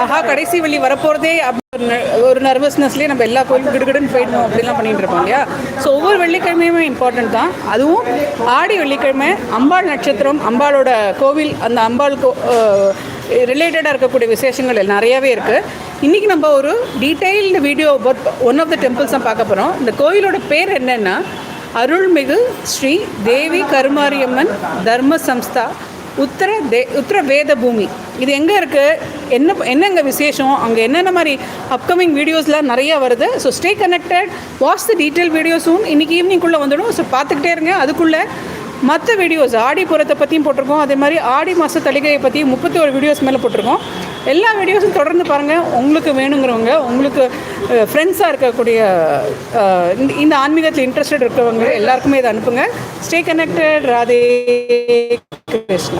ஆஹா கடைசி வழி வரப்போகிறதே ஒரு ந- ஒரு நர்வஸ்னஸ்லேயே நம்ம எல்லா கோயிலும் கிடுகிடுன்னு போயிடணும் அப்படிலாம் பண்ணிட்டு இருப்போம் இல்லையா? ஸோ ஒவ்வொரு வெள்ளிக்கிழமையுமே இம்பார்ட்டன்ட் தான். அதுவும் ஆடி வெள்ளிக்கிழமை அம்பாள் நட்சத்திரம் அம்பாளோட கோவில் அந்த அம்பாள் கோ ரிலேட்டடாக இருக்கக்கூடிய விசேஷங்கள் நிறையாவே இருக்குது இன்றைக்கி நம்ம ஒரு detailed video about one of the temples தான் பார்க்க போகிறோம் இந்த கோயிலோட பேர் என்னென்னா அருள்மிகு ஸ்ரீ தேவி கருமாரியம்மன் தர்ம சம்ஸ்தா உத்தர தே உத்தர வேத பூமி இது எங்கே இருக்குது என்ன என்னங்க விசேஷம்? அங்கே என்னென்ன மாதிரி அப்கமிங் வீடியோஸ்லாம் நிறையா வருது. So stay connected watch the detail வீடியோஸும் இன்றைக்கி ஈவினிங்குள்ளே வந்துடும். ஸோ பார்த்துக்கிட்டே இருங்க. அதுக்குள்ளே மற்ற வீடியோஸ் ஆடி புறத்தை பற்றியும் போட்டிருக்கோம். அதே மாதிரி ஆடி மாத தலிகையை பற்றி முப்பத்தி ஒரு வீடியோஸ் மேலே போட்டிருக்கோம். எல்லா வீடியோஸும் தொடர்ந்து பாருங்கள் உங்களுக்கு வேணுங்கிறவங்க உங்களுக்கு ஃப்ரெண்ட்ஸாக இருக்கக்கூடிய இந்த- இந்த ஆன்மீகத்தில் இன்ட்ரெஸ்டட் இருக்கிறவங்க எல்லாருக்குமே இதை அனுப்புங்க. Stay connected Radhe. కృష్ణ.